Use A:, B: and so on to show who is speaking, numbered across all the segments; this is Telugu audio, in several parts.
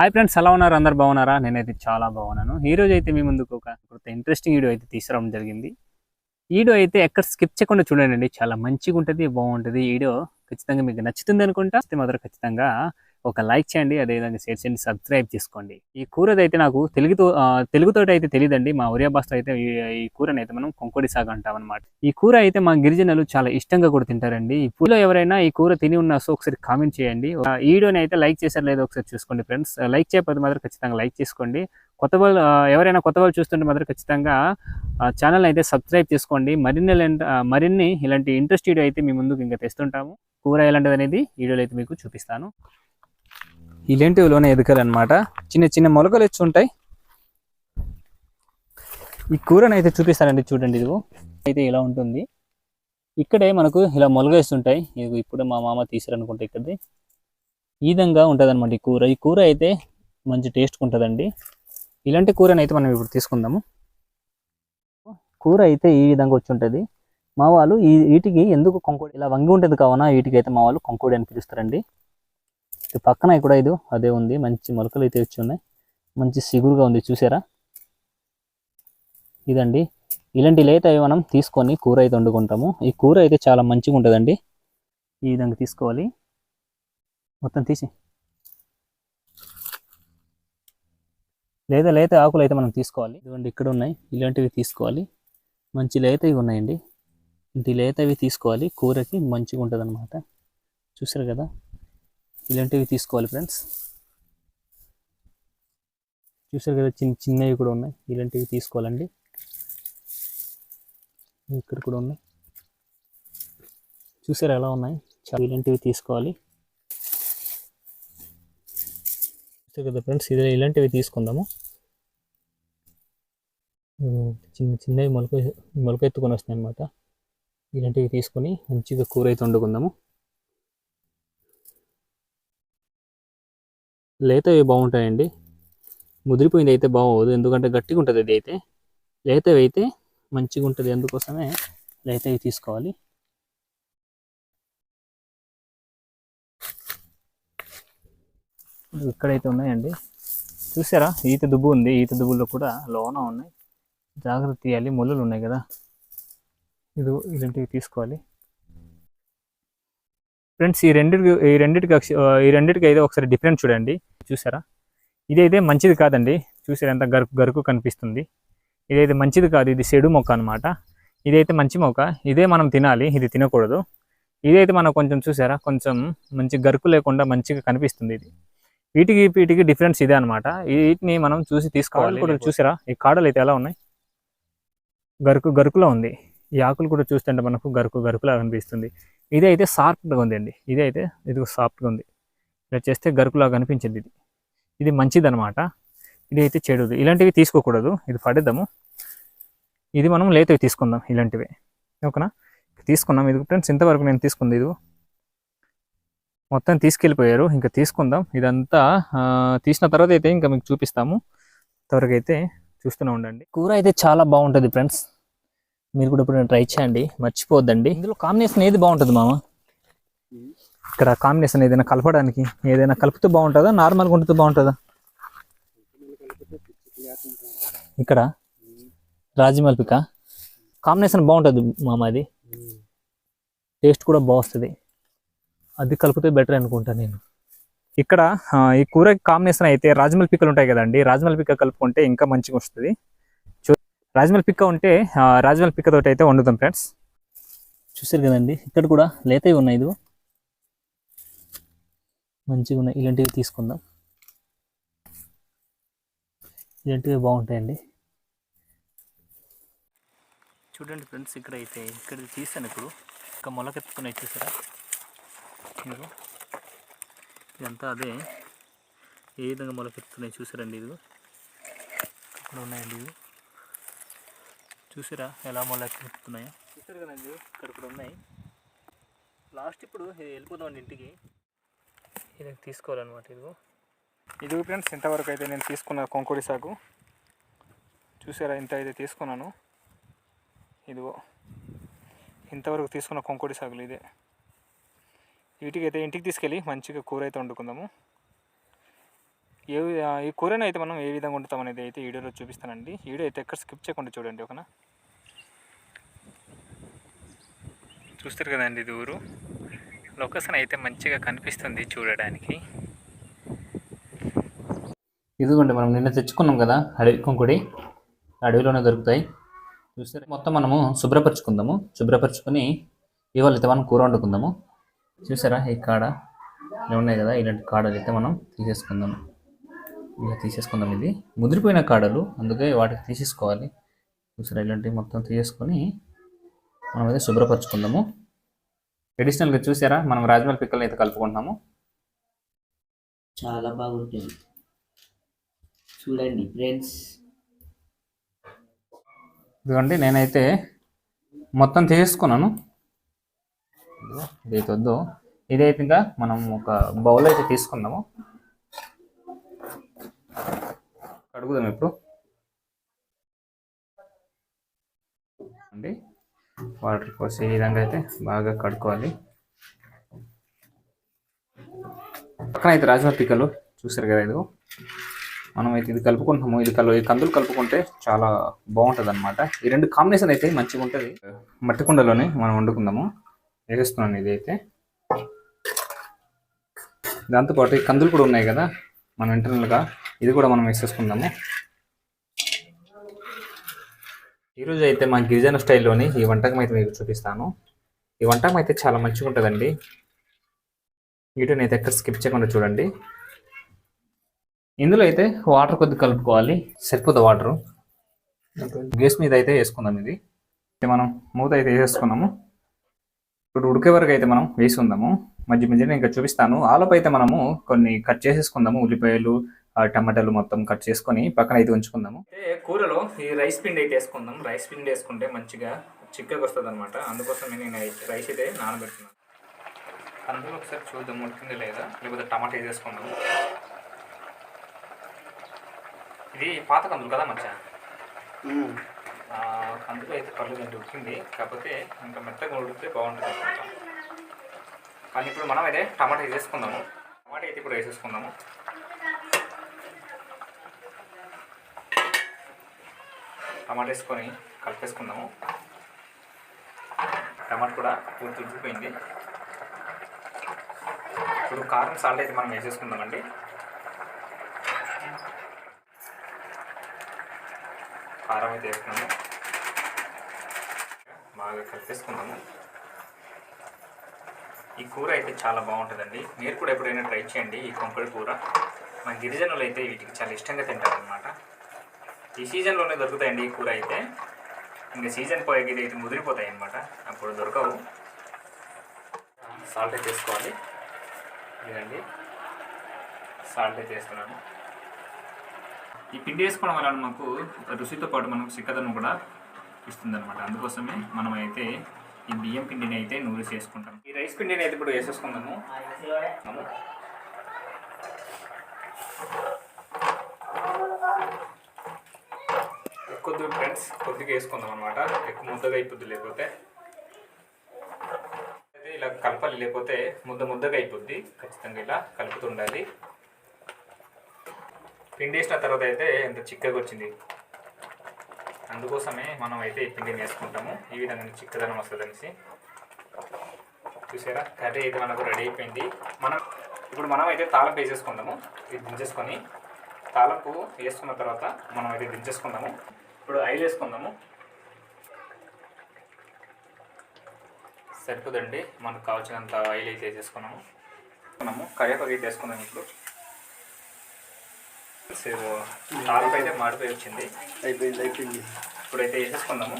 A: హాయ్ ఫ్రెండ్స్ ఎలా ఉన్నారు? అందరు బాగున్నారా? నేనైతే చాలా బాగున్నాను. ఈరోజు అయితే మీ ముందుకు ఒక కొత్త ఇంట్రెస్టింగ్ వీడియో అయితే తీసుకురావడం జరిగింది. వీడియో అయితే ఎక్కడ స్కిప్ చేయకుండా చూడండి చాలా మంచిగా ఉంటుంది బాగుంటుంది వీడియో ఖచ్చితంగా మీకు నచ్చుతుంది అనుకుంటా. అయితే మాత్రం ఖచ్చితంగా ఒక లైక్ చేయండి అదేవిధంగా షేర్ చేయండి సబ్స్క్రైబ్ చేసుకోండి. ఈ కూరది అయితే నాకు తెలుగుతో తెలుగుతోటి తెలుగుతో అయితే తెలియదండి మా ఒరియా భాషలో అయితే ఈ కూరని అయితే మనం కొంకోడి సాగు అంటాం అనమాట ఈ కూర అయితే మా గిరిజనులు చాలా ఇష్టంగా కూడా తింటారండి. ఈ పూలో ఎవరైనా ఈ కూర తిని ఉన్న సో ఒకసారి కామెంట్ చేయండి. ఈ వీడియోని అయితే లైక్ చేశారు లేదో ఒకసారి చూసుకోండి ఫ్రెండ్స్. లైక్ చేయకపోతే మాత్రం ఖచ్చితంగా లైక్ చేసుకోండి. కొత్త వాళ్ళు ఎవరైనా కొత్త వాళ్ళు చూస్తుంటే మాత్రం ఖచ్చితంగా ఛానల్ అయితే సబ్స్క్రైబ్ చేసుకోండి. మరిన్ని మరిన్ని ఇలాంటి ఇంట్రెస్ట్ వీడియో అయితే మీ ముందుకు ఇంకా తెస్తుంటాము. కూర ఎలాంటిది అనేది వీడియోలో అయితే మీకు చూపిస్తాను. ఇలాంటివిలోనే ఎదగాలన్నమాట. చిన్న చిన్న మొలకలు వచ్చి ఉంటాయి. ఈ కూరను అయితే చూపిస్తానండి చూడండి ఇదిగో. అయితే ఇలా ఉంటుంది. ఇక్కడే మనకు ఇలా మొలగేస్తుంటాయి ఇది ఇప్పుడు మా మామ తీసారనుకుంటే ఇక్కడది. ఈ విధంగా ఉంటుంది అనమాట ఈ కూర. ఈ కూర అయితే మంచి టేస్ట్ ఉంటుందండి. ఇలాంటి కూరని అయితే మనం ఇప్పుడు తీసుకుందాము. కూర అయితే ఈ విధంగా వచ్చి ఉంటుంది. మా వాళ్ళు ఈ వీటికి ఎందుకు కొంకోడి ఇలా వంగి ఉంటుంది కావున వీటికి అయితే మా వాళ్ళు కొంకోడి అని పిలుస్తారండి. పక్కన కూడా ఇది అదే ఉంది. మంచి మొలకలు అయితే వచ్చి ఉన్నాయి. మంచి సిగురుగా ఉంది చూసారా? ఇదండి. ఇలాంటి లేత అవి మనం తీసుకొని కూర అయితే వండుకుంటాము. ఈ కూర అయితే చాలా మంచిగా ఉంటుందండి. ఈ విధంగా తీసుకోవాలి. మొత్తం తీసి. లేదా లేత ఆకులు అయితే మనం తీసుకోవాలి. ఇదిగోండి ఇక్కడ ఉన్నాయి. ఇలాంటివి తీసుకోవాలి. మంచి లేతవి ఉన్నాయండి. ఇంటి లేతవి తీసుకోవాలి. కూరకి మంచిగా ఉంటుంది అనమాట చూసారు కదా? ఇలాంటివి తీసుకోవాలి ఫ్రెండ్స్. చూసారు కదా చిన్న చిన్నవి కూడా ఉన్నాయి. ఇలాంటివి తీసుకోవాలండి. ఇక్కడ కూడా ఉన్నాయి. చూసారు ఎలా ఉన్నాయి? చాలా ఇలాంటివి తీసుకోవాలి. చూసారు కదా ఫ్రెండ్స్ ఇది ఇలాంటివి తీసుకుందాము. చిన్న చిన్నవి మొలక మొలక ఎత్తుకొని వస్తాయి అనమాట ఇలాంటివి తీసుకొని మంచిగా కూర అయితే వండుకుందాము. లేతవి బాగుంటాయండి. ముదిరిపోయింది అయితే బాగోదు. ఎందుకంటే గట్టిగా ఉంటుంది ఇది అయితే. లేతవి అయితే మంచిగా ఉంటుంది అందుకోసమే లేతవి తీసుకోవాలి. ఇక్కడైతే ఉన్నాయండి. చూసారా? ఈత దుబ్బు ఉంది. ఈత దుబ్బుల్లో కూడా లోన ఉన్నాయి. జాగ్రత్త తీయాలి. ముళ్ళులు ఉన్నాయి కదా. ఇది ఇలాంటివి తీసుకోవాలి. ఫ్రెండ్స్ ఈ రెండిటికి ఈ రెండిటికి ఈ రెండిటికి అయితే ఒకసారి డిఫరెన్స్ చూడండి. చూసారా? ఇదైతే మంచిది కాదండి. చూసారా ఎంత గరుకు గరుకు కనిపిస్తుంది. ఇదైతే మంచిది కాదు. ఇది చెడు మొక్క అనమాట ఇదైతే మంచి మొక్క. ఇదే మనం తినాలి. ఇది తినకూడదు. ఇదైతే మనం కొంచెం చూసారా? కొంచెం మంచి గరుకు లేకుండా మంచిగా కనిపిస్తుంది ఇది. వీటికి వీటికి డిఫరెన్స్ ఇదే అనమాట వీటిని మనం చూసి తీసుకోవాలి. కూడా చూసారా? ఈ కాడలు అయితే ఎలా ఉన్నాయి? గరుకు గరుకులో ఉంది. ఈ ఆకులు కూడా చూస్తుంటే మనకు గరుకు గరుకులా కనిపిస్తుంది. ఇది అయితే సాఫ్ట్గా ఉందండి. ఇది అయితే ఇది సాఫ్ట్గా ఉంది. ఇలా చేస్తే గరుకులా కనిపించింది ఇది. ఇది మంచిదనమాట ఇది అయితే చెడుది. ఇలాంటివి తీసుకోకూడదు. ఇది పడేద్దాము. ఇది మనం లేతవి తీసుకుందాం ఇలాంటివి. ఓకేనా? తీసుకున్నాం. ఇది ఫ్రెండ్స్ ఇంతవరకు నేను తీసుకుంది ఇది మొత్తం తీసుకెళ్ళిపోయారు. ఇంకా తీసుకుందాం. ఇదంతా తీసిన తర్వాత అయితే ఇంకా మీకు చూపిస్తాము. త్వరగా అయితే చూస్తూనే ఉండండి. కూర అయితే చాలా బాగుంటుంది ఫ్రెండ్స్. మీరు కూడా ఇప్పుడు ట్రై చేయండి. మర్చిపోవద్దండి. ఇందులో కాంబినేషన్ ఏది బాగుంటుంది మామ? ఇక్కడ కాంబినేషన్ ఏదైనా కలపడానికి ఏదైనా కలిపితే బాగుంటుందా? నార్మల్గా ఉంటే బాగుంటుందా? ఇక్కడ రాజమల్పిక. కాంబినేషన్ బాగుంటుంది మామ అది. టేస్ట్ కూడా బాగుస్తుంది. అది కలిపితే బెటర్ అనుకుంటా నేను. ఇక్కడ ఈ కూర కాంబినేషన్ అయితే రాజమల్ పిక్కలు ఉంటాయి కదండి. రాజమల్ పిక్క కలుపుకుంటే ఇంకా మంచిగా వస్తుంది. చూ రాజమల్ పిక్క ఉంటే ఆ, రాజమల్ తోటి అయితే వండుతాం ఫ్రెండ్స్ చూసారు కదండి? ఇక్కడ కూడా లేతవి ఉన్నాయి ఇది మంచిగా ఉన్నాయి ఇలాంటివి తీసుకుందాం. ఇలాంటివి బాగుంటాయండి. చూడండి ఫ్రెండ్స్ ఇక్కడ అయితే ఇక్కడ తీసాను ఇప్పుడు. ఇంకా మొలకెత్తుకున్నాయి చూసారా? ఇదిగో. ఇదంతా అదే. ఏ విధంగా మొలకెత్తుతున్నాయి చూసారండి ఇది ఇక్కడ ఉన్నాయండి ఇవి. చూసారా ఎలా మొలకెత్తుతున్నాయో చూసారు కదండి ఇక్కడ కూడా ఉన్నాయి. లాస్ట్ ఇప్పుడు ఇది వెళ్ళిపోదామండి ఇంటికి. ఇది తీసుకోవాలన్నమాట ఇదిగో. ఇది ఫ్రెండ్స్ ఇంతవరకు అయితే నేను తీసుకున్న కొంకుడి సాగు. చూసారా ఇంత అయితే తీసుకున్నాను. ఇదిగో. ఇంతవరకు తీసుకున్న కొంకుడి సాగులు ఇదే. వీటికి అయితే ఇంటికి తీసుకెళ్ళి మంచిగా కూర అయితే వండుకుందాము. ఏ ఈ కూరని అయితే మనం ఏ విధంగా వండుతాం అనేది అయితే వీడియోలో చూపిస్తానండి. వీడియో అయితే ఎక్కడ స్కిప్ చేయకుండా చూడండి ఒకనా చూస్తారు కదండి ఇది ఊరు. లొకేషన్ అయితే మంచిగా కనిపిస్తుంది చూడడానికి. ఇదిగోండి మనం నిన్న తెచ్చుకున్నాం కదా అడవి కుంకుడి. అడవిలోనే దొరుకుతాయి. చూస్తే మొత్తం మనము శుభ్రపరచుకుందాము. శుభ్రపరచుకొని ఇవాళ అయితే మనం కూర వండుకుందాము. చూసారా? ఈ కాడ ఇలా ఉన్నాయి కదా ఇలాంటి కాడలు అయితే మనం తీసేసుకుందాము. ఇలా తీసేసుకుందాం ఇది. ముదిరిపోయిన కాడలు అందుకే వాటికి తీసేసుకోవాలి. చూసారా? ఇలాంటివి మొత్తం తీసేసుకొని మనం అయితే శుభ్రపరచుకుందాము. ట్రెడిషనల్గా చూసారా? మనం రాజమౌళి పిక్కల్ని అయితే కలుపుకుంటున్నాము.
B: చాలా బాగుంటుంది. చూడండి ఫ్రెండ్స్.
A: ఇదిగోండి నేనైతే మొత్తం తీసుకున్నాను. ఇదైతే వద్దు. ఇదైతే ఇంకా మనం ఒక బౌల్ అయితే తీసుకుందాము. కడుగుదాం ఇప్పుడు. అండి. వాటర్ పోసి ఈ విధంగా అయితే బాగా కడుక్కోవాలి. పక్కన అయితే రాజమా పిక్కలు చూసారు కదా ఇదిగో. మనం అయితే ఇది కలుపుకుంటున్నాము. ఇది కలు ఈ కందులు కలుపుకుంటే చాలా బాగుంటుంది అనమాట ఈ రెండు కాంబినేషన్ అయితే మంచిగా ఉంటుంది. మట్టి కుండలోనే మనం వండుకుందాము. వేసేస్తున్నాను ఇది అయితే. దాంతోపాటు ఈ కందులు కూడా ఉన్నాయి కదా. మనం ఇంటర్నల్గా ఇది కూడా మనం వేసేసుకుందాము. ఈరోజు అయితే మా గిరిజన స్టైల్లోని ఈ వంటకం అయితే మీకు చూపిస్తాను. ఈ వంటకం అయితే చాలా మంచిగా ఉంటుందండి. వీటిని అయితే ఎక్కడ స్కిప్ చేయకుండా చూడండి. ఇందులో అయితే వాటర్ కొద్ది కలుపుకోవాలి. సరిపోతుంది వాటర్. గ్యాస్ మీద అయితే వేసుకుందాం ఇది. మనం మూత అయితే వేసేసుకున్నాము. ఇప్పుడు ఉడికే వరకు అయితే మనం వేసుకుందాము మధ్య మధ్యలో ఇంకా చూపిస్తాను. ఆలోపు అయితే మనము కొన్ని కట్ చేసేసుకుందాము. ఉల్లిపాయలు టమాటాలు మొత్తం కట్ చేసుకొని పక్కన అయితే ఉంచుకుందాము. కూరలో ఈ రైస్ పిండి అయితే వేసుకుందాం. రైస్ పిండి వేసుకుంటే మంచిగా చిక్కగా వస్తుంది అనమాట అందుకోసం నేను రైస్ అయితే నానబెడుతున్నాను. అందులో ఒకసారి చూద్దాం ఉడికింది లేదా? లేకపోతే టమాటా వేసేసుకుందాము ఇది పాత కందులు కదా మచ్చ? ఆ, కందులు అయితే పర్లేదు అంటే ఉడికింది. కాకపోతే ఇంకా మెత్తగా ఉడికితే బాగుంటుంది అనమాట కానీ ఇప్పుడు మనం అయితే టమాటా వేసేసుకుందాము టమాటా అయితే ఇప్పుడు వేసేసుకుందాము. టమాటా వేసుకొని కలిపేసుకుందాము. టమాటా కూడా పూర్తి ఉడికిపోయింది. ఇప్పుడు కారం సాల్ట్ అయితే మనం వేసేసుకుందామండి. కారం అయితే వేసుకున్నాము బాగా కలిపేసుకుందాము. ఈ కూర అయితే చాలా బాగుంటుందండి. మీరు కూడా ఎప్పుడైనా ట్రై చేయండి ఈ కొంకడి కూర. మన గిరిజనులు అయితే వీటికి చాలా ఇష్టంగా తింటారనమాట ఈ సీజన్లోనే దొరుకుతాయండి ఈ కూర అయితే. ఇంకా సీజన్ పోయే ఇది అయితే ముదిరిపోతాయి అన్నమాట అప్పుడు దొరకవు. సాల్ట్ అయితే వేసుకోవాలి. ఇదండి సాల్ట్ వేస్తున్నాను ఈ పిండి వేసుకోవడం వల్ల మనకు రుచితో పాటు మనకు చిక్కదనం కూడా ఇస్తుంది అనమాట అందుకోసమే మనం అయితే ఈ బియ్యం పిండిని అయితే నూరేసి వేసుకుంటాం ఈ రైస్ పిండిని అయితే ఇప్పుడు వేసేసుకుందాము. కొద్దిగా ఫ్రెండ్స్ కొద్దిగా వేసుకుందాం అనమాట ఎక్కువ ముద్దగా అయిపోద్ది లేకపోతే. అయితే ఇలా కలపాలి లేకపోతే ముద్ద ముద్దగా అయిపోద్ది. ఖచ్చితంగా ఇలా కలుపుతుండాలి. పిండి వేసిన తర్వాత అయితే ఎంత చిక్కగా వచ్చింది. అందుకోసమే మనం అయితే ఈ పిండిని వేసుకుంటాము. ఈ విధంగా చిక్కదనం వస్తుంది అనేసి. చూసారా? కర్రీ అయితే మనకు రెడీ అయిపోయింది. మనం ఇప్పుడు మనం అయితే తాళం వేసేసుకుందాము. ఇది దించేసుకొని. తాళంపు వేసుకున్న తర్వాత మనం అయితే దించేసుకుందాము. ఇప్పుడు ఆయిల్ వేసుకుందాము. సరిపోదండి. మనకు కావాల్సినంత ఆయిల్ అయితే వేసేసుకున్నాము. మనము కరివేపాకు అయితే వేసుకున్నాము ఇప్పుడు. తాలింపు అయితే మాడిపోయి వచ్చింది.
B: అయిపోయింది అయిపోయింది.
A: ఇప్పుడైతే వేసేసుకుందాము.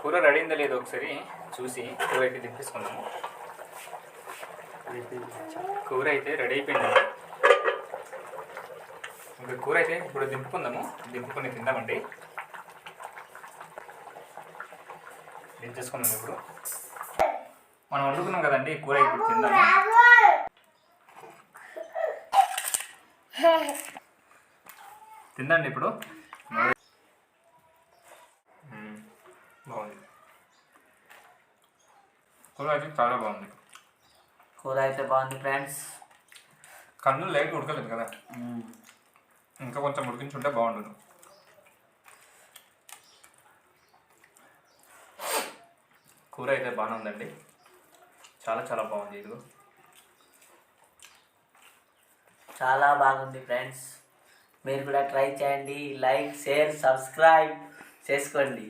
A: కూర రెడీ అయిందో లేదో ఒకసారి చూసి కూర అయితే
B: అయిపోయింది
A: కూర అయితే రెడీ అయిపోయింది. ఇంకా కూర అయితే ఇప్పుడు దింపుకుందాము. దింపుకొని తిందామండి. దించేసుకుందాం ఇప్పుడు. మనం వండుకున్నాం కదండి కూర ఇప్పుడు తిందాము. తిందండి ఇప్పుడు. బాగుంది. కూర అయితే చాలా బాగుంది.
C: కూర అయితే బాగుంది ఫ్రెండ్స్.
A: కన్ను లైట్ ఉడకలేదు కదా. ఇంకా కొంచెం ఉడికించుంటే బాగుండదు. కూర అయితే బాగానే ఉందండి. చాలా చాలా బాగుంది ఇది
C: చాలా బాగుంది ఫ్రెండ్స్. మీరు కూడా ట్రై చేయండి. లైక్ షేర్ సబ్స్క్రైబ్ చేసుకోండి.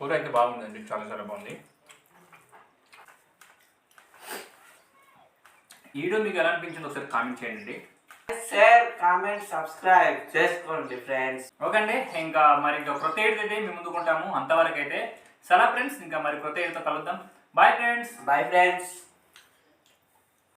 A: కూర అయితే బాగుందండి చాలా చాలా బాగుంది. ఈ వీడియో మీకు ఎలా అనిపించిందో ఒకసారి కామెంట్ చేయండి.
C: షేర్ కామెంట్ సబ్స్క్రైబ్ చేసుకోండి ఫ్రెండ్స్
A: ఓకే అండి ఇంకా మరి ఇంకా కొత్త ఏడు అయితే మేము ముందుకుంటాము అంతవరకు అయితే సలా ఫ్రెండ్స్ ఇంకా మరి కొత్త ఏడుతో కలుద్దాం. Bye friends
C: bye friends